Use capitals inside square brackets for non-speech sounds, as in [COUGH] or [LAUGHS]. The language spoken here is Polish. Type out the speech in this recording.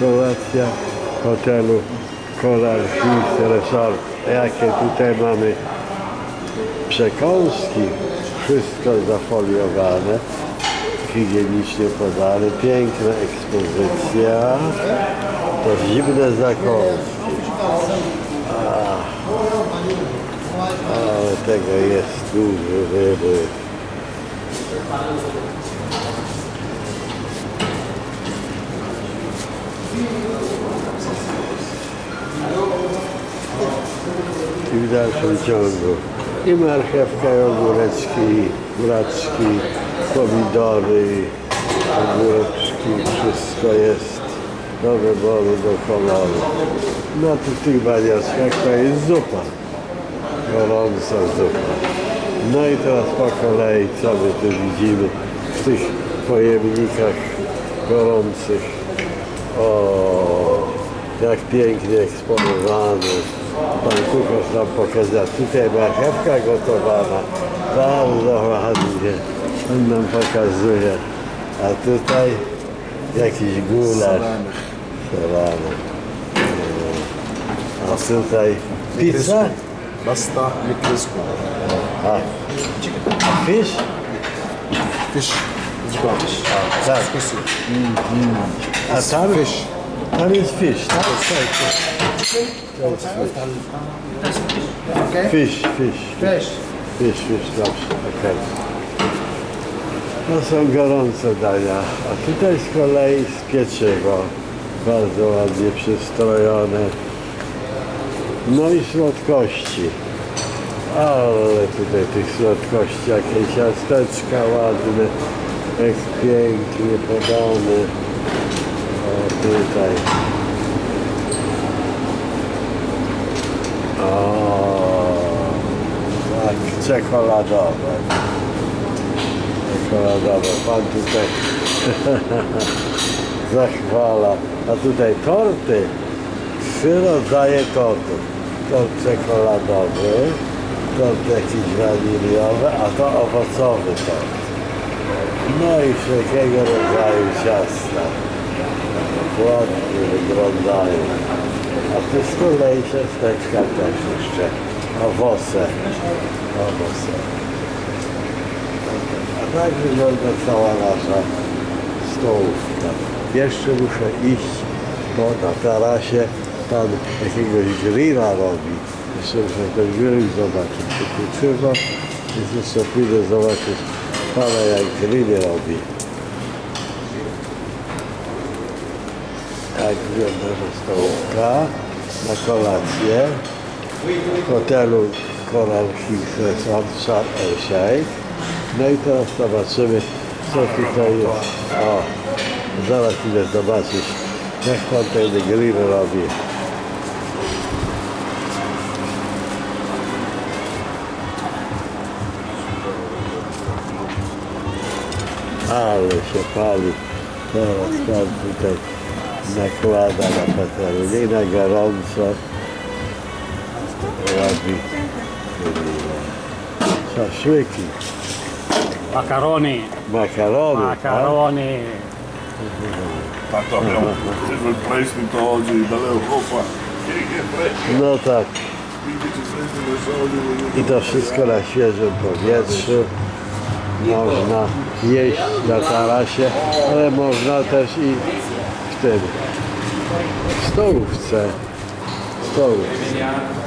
kolacja hotelu Coral Hills Resort. Jakie tutaj mamy przekąski, wszystko zafoliowane, higienicznie podane, piękna ekspozycja, to zimne zakąski. Ale tego jest dużo ryby. I w dalszym ciągu i marchewka, i ogóreczki, i buraczki, pomidory, ogóreczki, wszystko jest do wyboru, do koloru. No tu w tych baniaczkach to jest zupa, gorąca zupa. No i teraz po kolei, co my tu widzimy w tych pojemnikach gorących. Jak pięknie eksponowane. Pan kucharz nam pokazał. Tutaj marchewka gotowana. Bardzo ładnie. On nam pokazuje. A tutaj jakiś gulasz. Salamy. A tutaj pizza? Pasta Mikrescu. A, fish? Fish. It's garnish. Tak. Esqueci. A tam? Fish. Tam jest fish, tak? Okay? Fish, fish. Fish. Fish, fish, dobrze, okej. No są gorące dania, a tutaj z kolei z pieczywo, bardzo ładnie przystrojone. No i słodkości. Ale tutaj tych słodkości, jakieś ciasteczka ładne, jak pięknie podane. Tutaj. O, tak, czekoladowe. Czekoladowe. Pan tutaj [LAUGHS] zachwala. A tutaj torty. Trzy rodzaje tortów. Tort czekoladowy, tort jakiś waniliowy, a to owocowy tort. No i wszelkiego rodzaju ciasta. Ładnie wyglądają. A tu z kolei ciasteczka też jeszcze. Owoce. Owoce. A tak wygląda cała nasza stołówka. Jeszcze muszę iść, bo na tarasie pan jakiegoś grilla robi. Jeszcze muszę ten grill zobaczyć, czy tu trzeba. Więc jeszcze pójdę zobaczyć pana jak grill robi. Tak wygląda nasza stołówka na kolację w hotelu Coral Hills Resort Sharm el. No i teraz zobaczymy, co tutaj jest. O, zaraz idę zobaczyć, jak pan ten grill robi. Ale się pali. Teraz pan tutaj nakłada na patelnię i na gorąco robi szaszłyki, Macaroni, makarony. tak? macaroni. Tak to miał Presley to chodzi do Europa. No tak. I to wszystko na świeżym powietrzu. Można jeść na tarasie, ale można też i w tym w stołówce. W stołówce.